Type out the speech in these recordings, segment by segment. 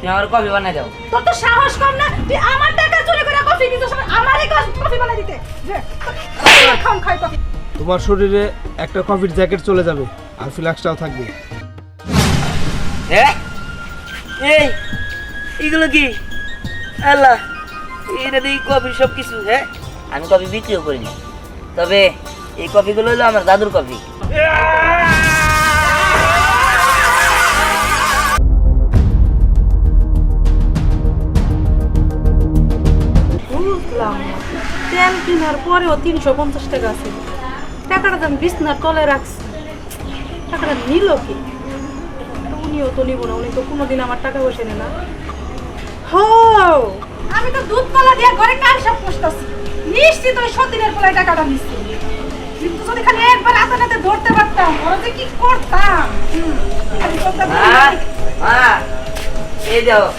তুমি আমার কফি বানাই দাও। তোর তো সাহস কম না? তুই আমার টাকা চুরি করে কফি দিতে আমারই কফি বানাই দিতে। যে, খাম খাই কফি তোমার শরীরে একটা কফির জ্যাকেট চলে যাবে আর ফ্লাক্সটাও থাকবে। হ্যাঁ এই এগুলো কি? আল্লাহ এটা দিয়ে কফি সব কিছু হ্যাঁ আমি কফি বিক্রিও করি না তবে এই কফিগুলো হলো আমার দাদুর কফি। কেনার পরেও তিনশো পঞ্চাশ টাকা আছে। টাকাটা তো আমি বিছনার তলে রাখছি। টাকাটা নিল কি? উনিও তো নিব না উনি তো কোনোদিন আমার টাকা বসে না। হো! আমি তো দুধ কলা দিয়ে ঘরে কাল সব পুষতেছি। নিশ্চিত ওই সতীনের কলায় টাকাটা নিচ্ছি কিন্তু যদি খালি একবার হাতে হাতে ধরতে পারতাম ওরা যে কি করতাম? করে-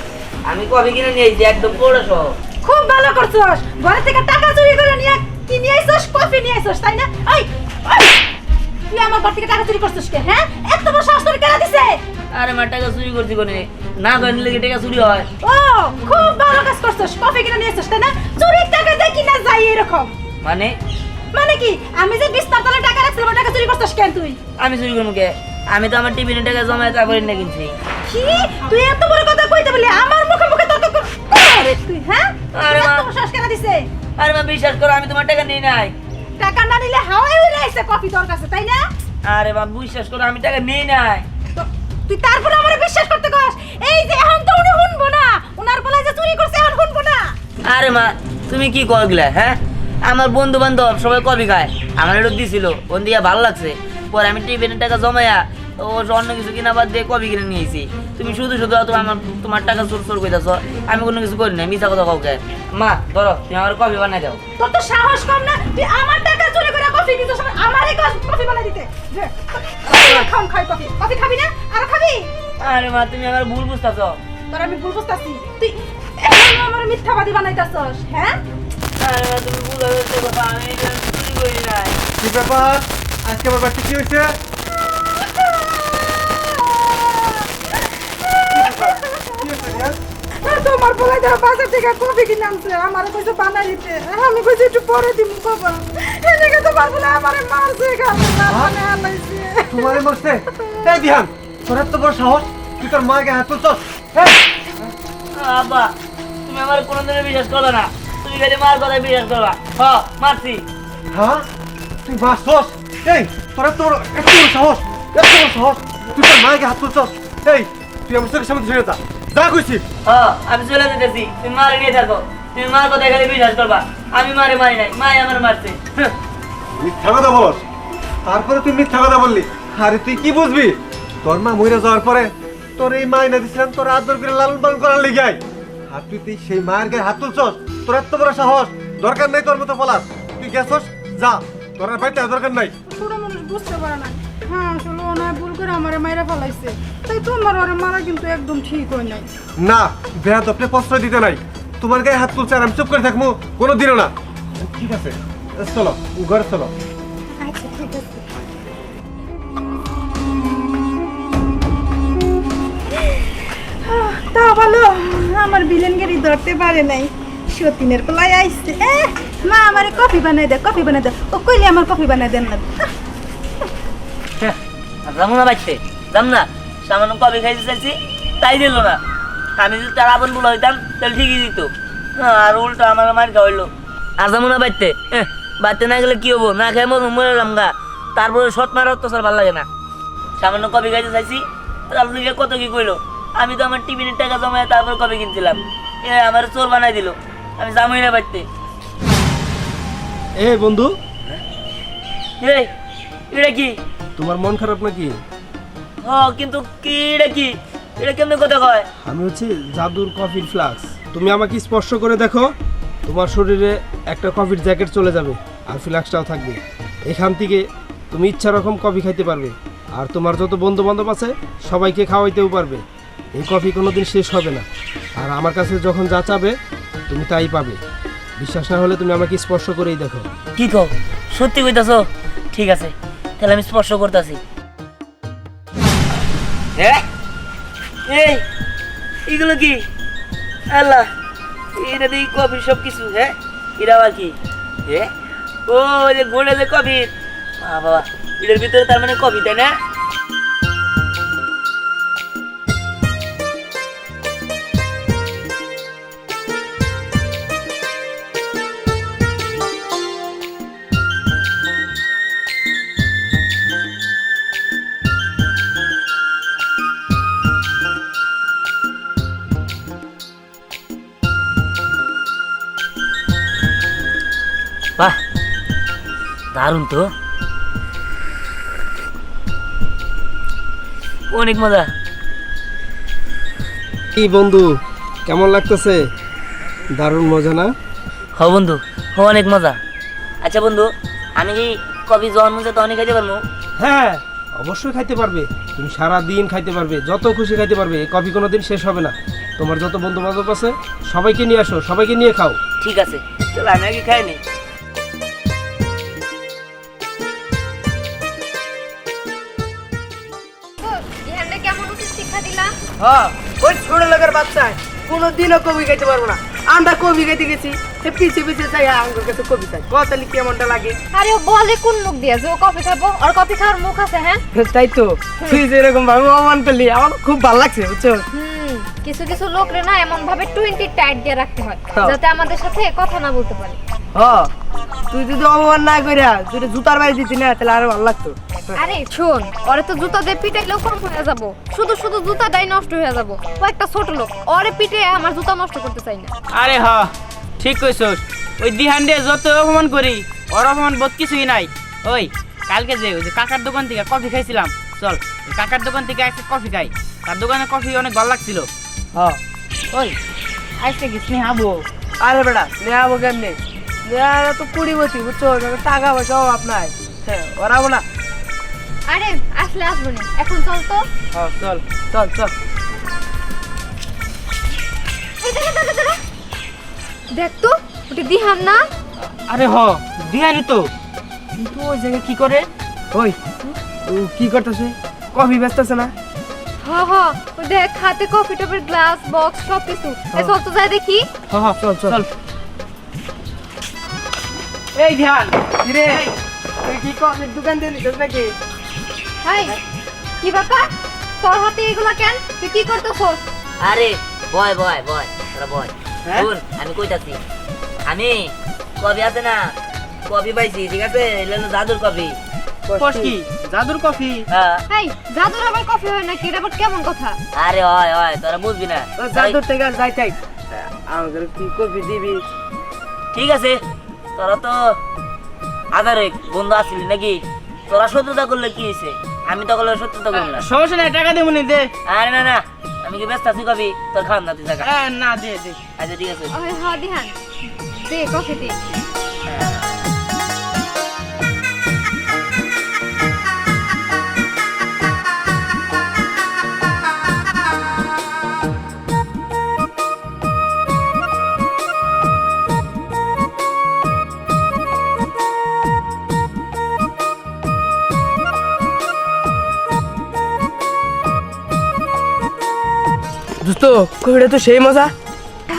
আমি কফি কিনে নিয়েছি একদম পড়ে সহ খুব ভালো করছস। ঘরে থেকে টাকা চুরি করে নিয়ে কি নিয়ে আইছস? কফি নিয়ে আইছস তাই না? ওই তুই আমার ঘর থেকে টাকা চুরি করছিস কে হ্যাঁ? এত বড় সাহস তোর কেন দিছে? আরে মা টাকা চুরি করছি কোনে? না করে নিলে কি টাকা চুরি হয়? ও খুব ভালো কাজ করছস কফি কিনে নিয়ে আইছস তাই না? চুরির টাকা দিয়ে কিনা যাই এরকম। মানে? মানে কি? আমি যে বিস্তার তলে টাকা রাখছিলাম টাকা চুরি করছস কেন তুই? আমি চুরি করব কে? আমি তো আমার টিফিনের টাকা জমায় তারপরে না কিনছি। কি? তুই এত বড় কথা কইতে বলি আমার মুখে মুখে তর্ক কর। আরে তুই হ্যাঁ? আরে মা। এত কেন দিছে? আরে মা বিশ্বাস করো আমি তোমার টাকা নিই নাই। টাকা না নিলে হাওয়াই উড়ে আইছে কফি তোর কাছে তাই না? আরে মা বিশ্বাস করো আমি টাকা নিই নাই। তুই তারপরে আমার বিশ্বাস করতে কস? এই যে এখন তো উনি শুনব না। উনার বলায় যে চুরি করছে এখন শুনব না। আরে মা তুমি কি করগলা হ্যাঁ? আমার বন্ধু বান্ধব সবাই কফি খায়। আমার একটু দিছিল ওন দিয়ে ভালো লাগছে। পরে আমি টিফিনের টাকা জমায়া ও অন্য কিছু কিনা বাদ দিয়ে কফি কিনে নিয়েছি। তুমি শুধু শুধু তুমি আমার তোমার টাকা চোর চোর কইতাছ আমি কোনো কিছু করি না মিথ্যা কথা কাউকে মা ধরো তুমি আমার কফি বানাই দাও। তোর তো সাহস কম না? তুই আমার টাকা চুরি করে কফি দিতে সময় আমারই কফ- কফি বানাই দিতে। যে, খাম খাই কফি। কফি খাবি না? আর খাবি? আরে মা তুমি আমার ভুল বুঝতেছ। তোর আমি ভুল বুঝতাছি। তুই এখনও আমার মিথ্যাবাদী বানাইতাছস হ্যাঁ? আরে মা তুমি ভুল হয়েছে কথা আমি চুরি করি নাই। কি ব্যাপার? আজকে আমার বাচ্চা কি হয়েছে? তোমার বলাই দেওয়া বাজার থেকে কফি কিনে আনছে আমার কইছে বানাই দিতে। আমি কইছি একটু পরে দিব বাবা এদিকে তোমার বলে আমার মারছে খাবে না মানে আলাইছে তোমার মরছে? এই দিহান তোর এত বড় সাহস তুই তোর মাকে হাত তুলছস? আব্বা তুমি আমার কোনোদিনও বিশ্বাস করবে না। তুমি খালি মার কথা বিশ্বাস করবা হ মারছি। হ্যাঁ? তুই বাসছস এই তোর এত বড় এত বড় সাহস এত বড় সাহস তুই তোর মাকে হাত তুলছস? এই তুই আমার চোখের সামনে ধরে যা। যা কইছি। আমি চলে যেতেছি। তুমি মারে নিয়ে থাকো। তুমি মার কথা খালি বিশ্বাস করবা। আমি মারে মারি নাই। মাই আমার মারছে। হ্যাঁ। মিথ্যা কথা বলস। তারপরে তুই মিথ্যা কথা বললি। আরে তুই কি বুঝবি? তোর মা মরে যাওয়ার পরে তোর এই মাইনা দিছিলাম তোর আদর করে লালন পালন করার লিগাই আর তুই তুই সেই মায়ের গায়ে হাত তুলছস তোর এত বড় সাহস। দরকার নাই তোর মতো পলাশ। তুই গেছস যা। তোর আর বাড়িতে দরকার নাই। ছোট মানুষ বুঝতে পারে না। হ্যাঁ আসলে ওনার ভুল করে আমার মাইরা ফেলাইছে। তাই তোমার ওরে মারা কিন্তু একদম ঠিক হয় নাই। না বেহাত আপনি প্রশ্রয় দিতে নাই। তোমার গায়ে হাত তুলছে আর আমি চুপ করে থাকব কোনো দিনও না। ঠিক আছে চলো ঘরে চলো। আচ্ছা ঠিক আছে। তা ভালো আমার বিলেন গাড়ি ধরতে পারে নাই। সতীনের কলাই আইসছে এ, মা আমার কফি বানাই দে কফি বানাই দে। ও কইলে আমার কফি বানাই দেন না। যাব না বাড়তে যাম না? সামান্য কবে খাইতে চাইছি তাই দিল না। আমি যদি তার আপন বলে হইতাম তাহলে ঠিকই দিত। হ্যাঁ, আর উল্টো আমার মার খাওয়াইলো। আর যাব না বাড়তে বাড়তে না গেলে কি হব? না খেয়ে মরবো মরে যাম গা। তারপরে সৎ মার অত্যাচার ভালো লাগে না। সামান্য কবে খাইতে চাইছি তার লিগে কত কি কইলো? আমি তো আমার টিফিনের টাকা জমায় তারপর কবে কিনছিলাম। এ আমার চোর বানাই দিল। আমি যাবোই না বাড়তে এ বন্ধু। এই এটা কি? তোমার মন খারাপ নাকি? ও কিন্তু কি এটা কি? এটা কেমনে কথা কয়? আমি হচ্ছে জাদুর কফির ফ্লাক্স। তুমি আমাকে স্পর্শ করে দেখো তোমার শরীরে একটা কফির জ্যাকেট চলে যাবে আর ফ্লাক্সটাও থাকবে। এখান থেকে তুমি ইচ্ছা রকম কফি খাইতে পারবে আর তোমার যত বন্ধু বান্ধব আছে সবাইকে খাওয়াইতেও পারবে। এই কফি কোনোদিন শেষ হবে না আর আমার কাছে যখন যা চাবে তুমি তাই পাবে। বিশ্বাস না হলে তুমি আমাকে স্পর্শ করেই দেখো। কি কও? সত্যি কইতাছো? ঠিক আছে। তাহলে আমি স্পর্শ করতেছি। এই এগুলো কি? আল্লাহ এটা দেখি কফি সব কিছু হ্যাঁ? এটা আবার কি? হ্যাঁ ও যে কফি। বাবা এটার ভিতরে তার মানে কফি তাই না? বাহ দারুণ তো। অনেক মজা। কি বন্ধু কেমন লাগতেছে? দারুণ মজা না? হ বন্ধু হ অনেক মজা। আচ্ছা বন্ধু আমি কি কফি জন্ম যে তখনই খাইতে পারব? হ্যাঁ অবশ্যই খাইতে পারবে। তুমি সারা দিন খাইতে পারবে যত খুশি খাইতে পারবে এই কফি কোনো দিন শেষ হবে না। তোমার যত বন্ধু বান্ধব আছে সবাইকে নিয়ে আসো সবাইকে নিয়ে খাও। ঠিক আছে চল আমি আগে খাই নি। হ্যাঁ ওই ছোট লোকের বাচ্চা। কোনো দিনও কবি খাইতে পারব না। আমরা কবি খাইতে গেছি সে পিছিয়ে পিছিয়ে চাই আমার কাছে কবি চাই। কতালি কেমনটা লাগে? আরে ও বলে কোন মুখ দিয়ে যে ও কফি খাব? আর কফি খাওয়ার মুখ আছে হ্যাঁ? তাই তো। তুই যেরকম ভাবে অপমান করলি আমার খুব ভালো লাগছে বুঝছ? কিছু কিছু লোকরে না এমন ভাবে টোয়েন্টি টাইট দিয়ে রাখতে হয় হ্যাঁ। যাতে আমাদের সাথে কথা না বলতে পারে। হ্যাঁ তুই যদি অপমান না করিয়া যদি জুতার বাড়ি দিতি না তাহলে আরও ভালো লাগতো। আরে শোন ওরে তো জুতা দিয়ে পিটাইলেও কম হয়ে যাব। শুধু শুধু জুতাটাই নষ্ট হয়ে যাব। ও একটা ছোট লোক ওরে পিটে আমার জুতা নষ্ট করতে চাই না। আরে হ ঠিক কইছস। ওই দিহান দিয়ে যত অপমান করি ওর অপমান বোধ কিছুই নাই। ওই কালকে যে ওই যে কাকার দোকান থেকে কফি খাইছিলাম। চল কাকার দোকান থেকে একটা কফি খাই। তার দোকানে কফি অনেক ভালো লাগছিল। হ্যাঁ ওই আজকে কি স্নেহাবো? আরে বেটা নেওয়াবো কেমনি? নেওয়া তো কুড়িবতী বুঝছ? টাকা পয়সা অভাব নাই। হ্যাঁ ওরাবো না আরে আসলে আসব না। এখন চল তো। হ্যাঁ চল চল চল। দেখ তো ওটা দিহান না? আরে হ দিহানি তো। কিন্তু ওই জায়গায় কি করে? ওই কি করতেছে? কফি ব্যস্ত না। হ হ দেখ হাতে কফি টপের গ্লাস বক্স সব কিছু চল তো যাই দেখি। হ হ চল চল। চল। এই ধ্যান রে তুই কি কফির দোকান দিয়ে নিছিস নাকি? হাই কি ব্যাপার? তোর হাতে এগুলা কেন? তুই কি করতেছস? আরে বয় বয় বয় তোরা বয়। হ্যাঁ? শুন আমি কইতাছি আমি কফি আছে না? কফি পাইছি ঠিক আছে? জাদুর কফি। কস কি? জাদুর কফি? হ্যাঁ। জাদুর আবার কফি হয় নাকি? এটা আবার কেমন কথা? আরে হয় হয় তোরা বুঝবি না। জাদুর থেকে আর যাই তাই আমাকে কি কফি দিবি? ঠিক আছে তোরা তো আধারে বন্ধু আসলি নাকি? তোরা শত্রুতা করলে কি হয়েছে আমি তো করলে শত্রুতা তো না। সমস্যা নাই টাকা দেবো নি দে। আরে না না আমি কি ব্যস্ত আছি কবি? তোর খাওয়ান না তুই টাকা না দে দে। আচ্ছা ঠিক আছে। ওই হ দিহান। দে কফি দে। দোস্ত কফিটা তো সেই মজা।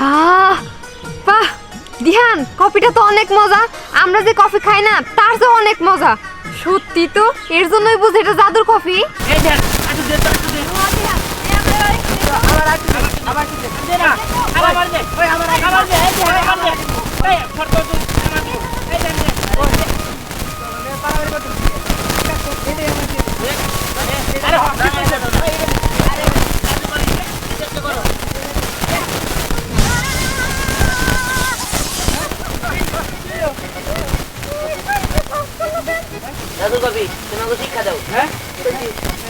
আহ বাহ দিহান কফিটা তো অনেক মজা। আমরা যে কফি খাই না তার তো অনেক মজা। সত্যি তো এর জন্যই বুঝি এটা জাদুর কফি। এই ধ্যান একটু দে তো, একটু দে। আবার দে ওই আবার আবার দে এই ধ্যান আবার দে। এই ফটো তুই আবার দে। এই ধ্যান দে ওই দে। আরে হ, তোমাকে শিক্ষা দাও। হ্যাঁ?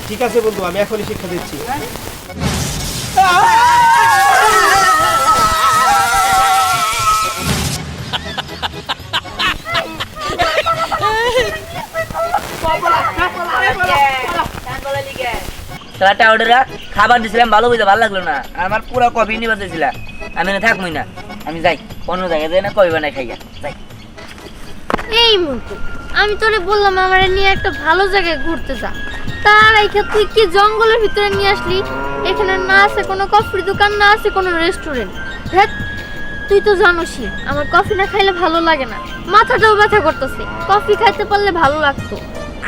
ঠিক আছে বন্ধু আমি এখনই শিক্ষা দিচ্ছি। খেলাটা অর্ডার খাবার দিছিলাম ভালো বুঝে ভালো লাগল না। আমার পুরো কফি নিয়ে দিয়েছিলাম আমি না থাকবই না। আমি যাই অন্য জায়গায় যাই না কফি বানাই খাইয়া। এই আমি তোরে বললাম আমার নিয়ে একটা ভালো জায়গায় ঘুরতে যা। তার এইখান তুই কি জঙ্গলের ভিতরে নিয়ে আসলি? এখানে না আছে কোনো কফির দোকান না আছে কোনো রেস্টুরেন্ট। দেখ তুই তো জানোসই আমার কফি না খাইলে ভালো লাগে না। মাথাটাও ব্যথা করতেছে। কফি খাইতে পারলে ভালো লাগতো।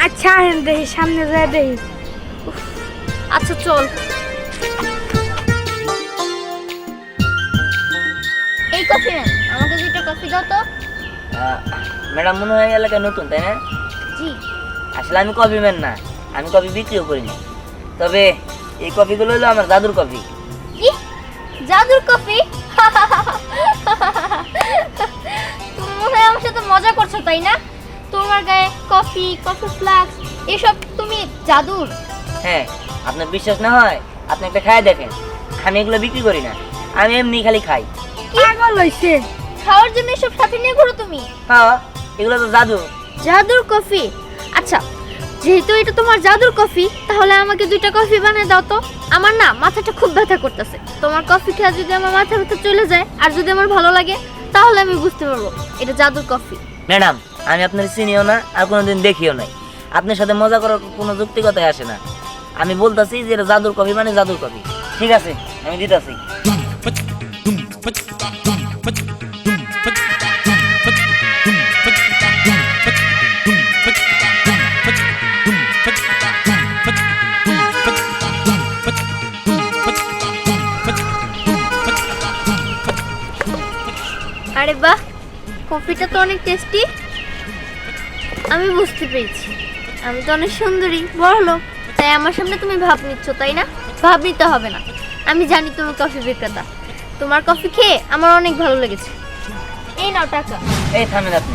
আচ্ছা হেন দেখি সামনে যায় দেখি। আচ্ছা চল। এই কফি আমাকে দুইটা কফি দাও তো। ম্যাডাম মনে হয় এলাকায় নতুন তাই না? জি। আসলে আমি কফি ম্যান না আমি কফি বিক্রিও করি না তবে এই কফিগুলো হলো আমার দাদুর কফি। কি জাদুর কফি? তুমি মনে হয় আমার সাথে মজা করছ তাই না? তোমার গায়ে কফি কফি ফ্লাক্স এসব তুমি জাদুর। হ্যাঁ আপনার বিশ্বাস না হয়? আপনি একটা খায় দেখেন। আমি এগুলো বিক্রি করি না। আমি এমনি খালি খাই। পাগল হইছে। খাওয়ার জন্য এসব সাথে নিয়ে ঘুরো তুমি। হ্যাঁ। এগুলো তো জাদু জাদুর কফি আচ্ছা যেহেতু এটা তোমার জাদুর কফি তাহলে আমাকে দুইটা কফি বানিয়ে দাও তো আমার না মাথাটা খুব ব্যথা করতেছে তোমার কফি খেয়ে যদি আমার মাথা ব্যথা চলে যায় আর যদি আমার ভালো লাগে তাহলে আমি বুঝতে পারব এটা জাদুর কফি ম্যাডাম আমি আপনার চিনিও না আর কোনোদিন দেখিও নাই আপনার সাথে মজা করার কোনো যুক্তিকতাই আসে না আমি বলতাছি যে এটা জাদুর কফি মানে জাদুর কফি ঠিক আছে আমি দিতাছি কফিটা তো অনেক টেস্টি। আমি বুঝতে পেরেছি। আমি তো অনেক সুন্দরী বড় লোক। তাই আমার সামনে তুমি ভাব নিচ্ছ তাই না? ভাব নিতে হবে না। আমি জানি তুমি কফি বিক্রেতা। তোমার কফি খেয়ে আমার অনেক ভালো লেগেছে। এই নাও টাকা। এই থামেন আপনি।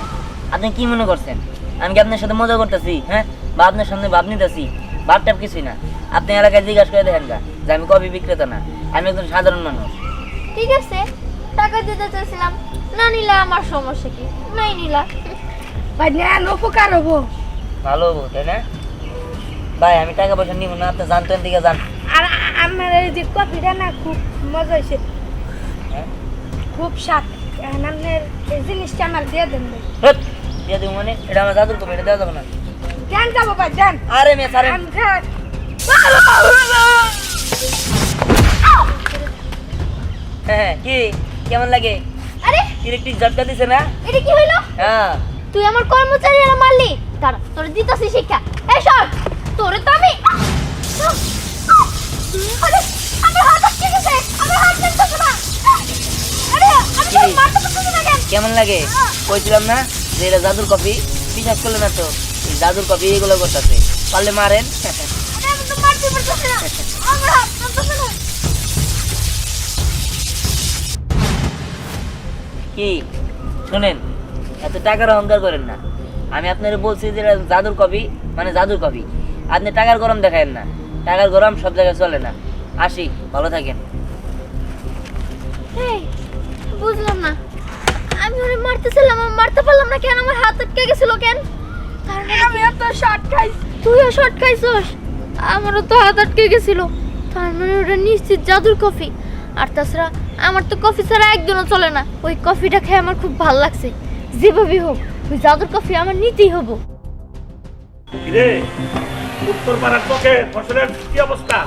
আপনি কি মনে করছেন? আমি কি আপনার সাথে মজা করতেছি হ্যাঁ? বা আপনার সামনে ভাব নিতেছি? ভাব টাপ কিছুই না। আপনি এলাকায় জিজ্ঞাসা করে দেখেন গা যে আমি কফি বিক্রেতা না। আমি একজন সাধারণ মানুষ। ঠিক আছে। টাকা দিতে চাইছিলাম। না নিলে আমার সমস্যা কি? নাই নিলা। ভাই নেন উপকার হব। ভালো হব তাই না? ভাই আমি টাকা পয়সা নিব না আপনি জানতেন দিকে যান। আর আমার এই যে কফিটা না খুব মজা হয়েছে। হ্যাঁ? খুব স্বাদ। আপনার এই জিনিসটা আমার দিয়ে দেন ভাই। দিয়ে দেবো মানে? এটা আমার দাদুর কফি এটা দেওয়া যাবে না? যান যাব ভাই যান আরে মেয়ে সারেন আমি হ্যাঁ কি? কেমন লাগে? আরে! ইলেকট্রিক ঝটকা দিছে না? এটা কি হইল? হ্যাঁ। তুই আমার কর্মচারীরা মারলি? দাঁড়া তোরে দিতাছি শিক্ষা। এই সর তোরে তো আমি আরে, আমার হাত আটকে গেছে, আমার হাত লাগতেছে না। আরে, আমি তোরে মারতে পারতেছি না কেন? কেমন লাগে? কইছিলাম না যে এটা জাদুর কফি বিশ্বাস করলে না তো জাদুর কফি এগুলো করতেছে। পারলে মারেন। কি? শুনেন এত টাকার অহংকার করেন না। আমি আপনার বলছি যে জাদুর কফি মানে জাদুর কফি আপনি টাকার গরম দেখায়েন না। টাকার গরম সব জায়গায় চলে না। আসি ভালো থাকেন। বুঝলাম না। আমি ওরে মারতেছিলাম আমি মারতে পারলাম না কেন? আমার হাত আটকে গেছিল কেন? তার মানে আমি এত শর্ট খাই তুইও শর্ট খাইছস? আমারও তো হাত আটকে গেছিল। তার মানে ওটা নিশ্চিত জাদুর কফি আর তাছাড়া আমার তো কফি ছাড়া একদিনও চলে না। ওই কফিটা খেয়ে আমার খুব ভালো লাগছে। যেভাবেই হোক ওই জাদুর কফি আমার নিতেই হব। কিরে উত্তর পাড়ার পক্ষে ফসলের কি অবস্থা?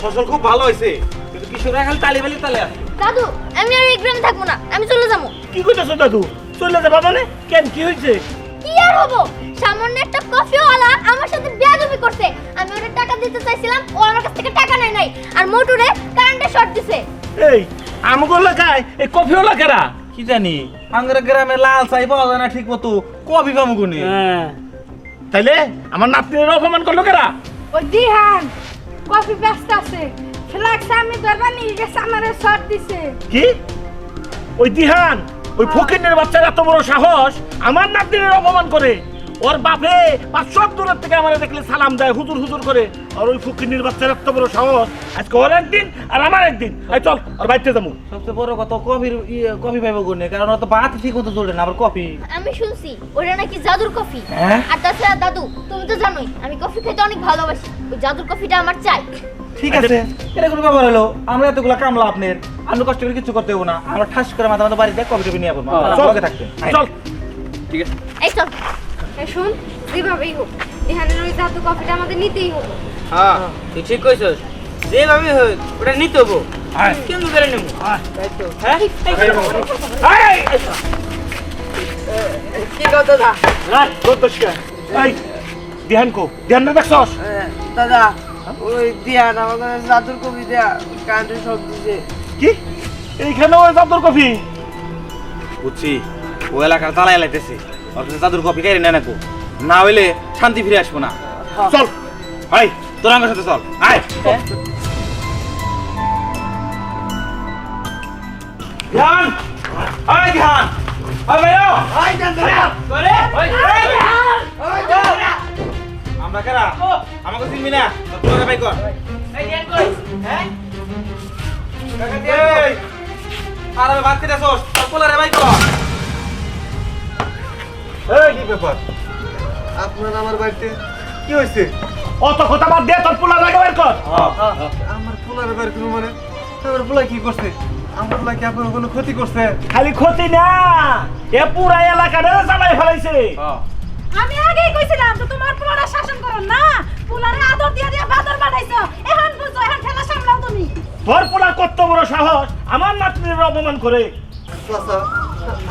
ফসল খুব ভালো হয়েছে কিন্তু কৃষকরা খালি তালি বালি তালে আছে। দাদু আমি আর এই গ্রামে থাকব না আমি চলে যাব। কি কইতেছ দাদু? চলে যাবা মানে? কেন কি হয়েছে? কি আর হব? সামান্য একটা কফিওয়ালা আমার সাথে বেয়াদবি করছে। আমি ওরে টাকা দিতে চাইছিলাম ও আমার কাছ থেকে টাকা নেয় নাই আর মোটুরে কারেন্টে শর্ট দিছে। এই আমগো এলাকায় এই কফিওয়ালা কেরা কি জানি আঙ্গরা গ্রামে লাল চাই পাওয়া যায় না ঠিক মতো কবি পাবো কোনে তাইলে আমার নাতনির অপমান করল কেরা ওই দিহান কফি ব্যস্ত আছে। ফ্লাক্স আমি ধরবা নিয়ে গেছে আমার শর্ট দিছে। কি? ওই দিহান ওই ফকিনের বাচ্চার এত বড় সাহস আমার নাতনির অপমান করে। ওর বাপে সব দূরের থেকে আমার দেখলে সালাম দেয় হুজুর হুজুর করে। আর ওই ফকিনের বাচ্চার এত বড় সাহস। আজকে ওর একদিন আর আমার একদিন। এই চল আর বাড়িতে যাব। সবচেয়ে বড় কথা কফির কফি পাইবো কোনে কারণ অত বাত ঠিক মতো চলে না আবার কফি। আমি শুনছি ওটা নাকি জাদুর কফি। হ্যাঁ? আর তাছাড়া দাদু তুমি তো জানোই আমি কফি খেতে অনেক ভালোবাসি। ওই জাদুর কফিটা আমার চাই। ঠিক আছে এটা কোনো ব্যাপার হলো? আমরা এতগুলো কামলা আপনার আমরা কষ্ট করে কিছু করতে হব না। আমরা ঠাস করে মাথা মাথা বাড়িতে কফি টফি নিয়ে আসব। চল। লগে থাকতেন চল। এই চল। শুন যেভাবেই হোক ওই জাদু কফিটা আমাদের নিতেই হবে। হ্যাঁ তুই ঠিক কইছস। যেভাবে হোক ওটা নিতে হব। করে নেব। হ্যাঁ? কি কথা দাদা ধ্যান কো। ধ্যান না দেখছস? দাদা ওই দিয়ান আমাদের জাদুর কবি দেয়া কান্ট্রি সব দিছে। কি? এইখানে ওই জাদুর কফি বুঝছি ও এলাকার তালাই লাইতেছে। কাছে চাদুর কপি কেড়ে নেয় নাকো না হইলে শান্তি ফিরে আসব না। চল। ভাই তোর আমার সাথে চল। আয়। ধ্যান। আয় ধ্যান। আয় আমরা কেরা? আমাকে চিনবি না? তোর বাই কর। এই, আর আমি ভাত খেতে আসোস তোর পোলারে বাই কর। এই কি ব্যাপার? আপনার আমার বাড়িতে কি হয়েছে? অত কথা বাদ দে তোর পোলা লাগে বের কর। আমার পোলার কোনো মানে? আমার পোলা কি করছে? আমার পোলা কি আপনার কোনো ক্ষতি করছে? খালি ক্ষতি না এ পুরা এলাকাটা চালাই ফেলাইছে। আমি আগেই কইছিলাম তো তোমার পুরাটা শাসন করো না। পুলারে আদর দিয়া দিয়া বাদর বানাইছো। এখন বুঝো এখন ঠেলা সামলাও তুমি। তোর পোলা কত বড় সাহস আমার নাতনির অপমান করে। চাচা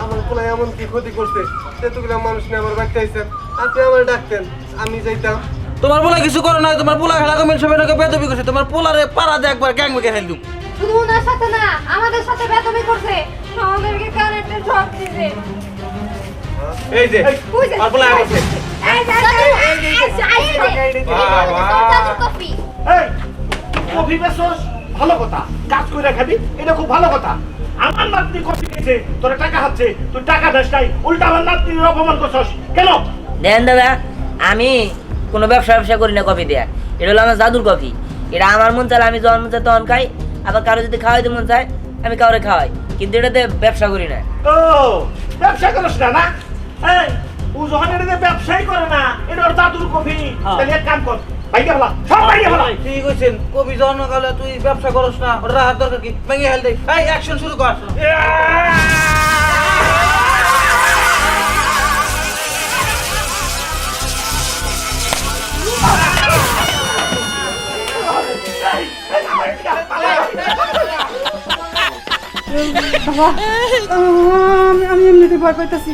আমার পোলা এমন কি ক্ষতি করছে সেতুগুলো মানুষ নিয়ে আমার বাড়িতে আপনি আমার ডাকতেন আমি যাইতাম তোমার পোলা কিছু করো না তোমার পোলা খেলা কমিল সবাই নাকি বেদবি করছে তোমার পোলারে পাড়া দিয়ে একবার গ্যাং মেকে ফেল দিম শুধু ওনার সাথে না আমাদের সাথে বেতবি করছে আমাদেরকে কারেন্টের শক দিছে এই যে আর পোলা আসছে এই যে, এই যে, এই যে, কফি এই কফি বেসস ভালো কথা কাজ করে খাবি এটা খুব ভালো কথা আমার নাতনি কফি খেয়েছে তোর টাকা হাচ্ছে তুই টাকা দাস নাই উল্টা আমার নাতনির অপমান করছস। কেন? দেন দাদা আমি কোনো ব্যবসা ব্যবসা করি না কফি দেয়া। এটা হলো আমার জাদুর কফি। এটা আমার মন চাইলে আমি যখন মন চাই তখন খাই। আবার কারও যদি খাওয়াইতে মন চায় আমি কাউরে খাওয়াই। কিন্তু এটাতে ব্যবসা করি না। ও ব্যবসা করিস না না? এই ও যখন এটা ব্যবসাই করে না এটা ওর দাদুর কফি। তাহলে এক কাম কর বাইকে ফেলা সব বাইকে ফেলা। ঠিক কইছেন? কবি জন্মকালে তুই ব্যবসা করস না দরকার কি? ভেঙে হেল দে। এই অ্যাকশন শুরু কর। বাবা আমি আমি এমনিতে ভয় পাইতাছি।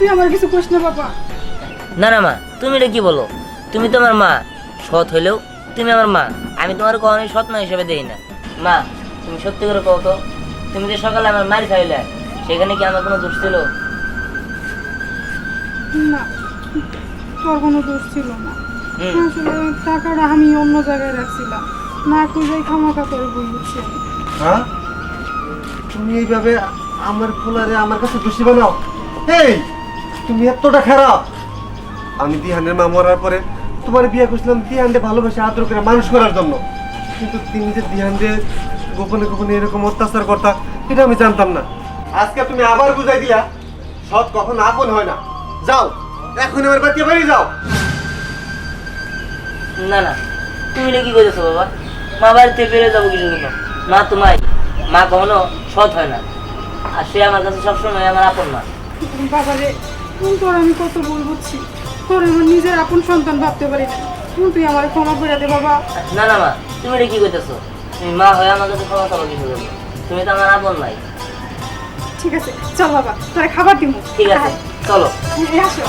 তুই আমার কিছু কইস না বাবা। না না মা তুমি এটা কি বলো? তুমি তোমার মা। সৎ হইলেও তুমি আমার মা। আমি তোমার কখনোই সৎ মা হিসেবে দেই না। মা তুমি সত্যি করে কও তো তুমি যে সকালে আমার মার খাইলে সেখানে কি আমার কোনো দোষ ছিল? না তোর কোনো দোষ ছিল না। আসলে টাকাটা আমি অন্য জায়গায় রাখছিলাম। না খুঁজেই খামাখা করে উঠছি হ্যাঁ তুমি এইভাবে আমার পোলারে আমার কাছে দোষী বানাও। এই তুমি এতটা খারাপ। আমি দিহানের মা মরার পরে তোমার বিয়ে করছিলাম দিহানকে ভালোবাসে আদর করে মানুষ করার জন্য। কিন্তু তুমি যে দিহানকে গোপনে গোপনে এরকম অত্যাচার করতা এটা আমি জানতাম না। আজকে তুমি আবার বুঝাই দিলা সৎ কখন আপন হয় না। যাও এখন আমার বাড়িতে বাড়ি যাও। না না তুমি এটা কি করেছ বাবা? মা বাড়িতে বেড়ে যাব কিছু জন্য? মা তোমায় মা কখনো সৎ হয় না। আর সে আমার কাছে সবসময় আমার আপন মা। বাবা রে তুই তোর আমি কত ভুল বুঝছি। তোর আমার নিজের আপন সন্তান ভাবতে পারি না। তুই তুই আমার ক্ষমা করে দে বাবা। না না মা তুমি এটা কি করতেছো তুমি মা হয়ে আমার কাছে ক্ষমা চাও কিছু তুমি তো আমার আপন নাই। ঠিক আছে চল বাবা তোরা খাবার দিব ঠিক আছে চলো। এই আসো।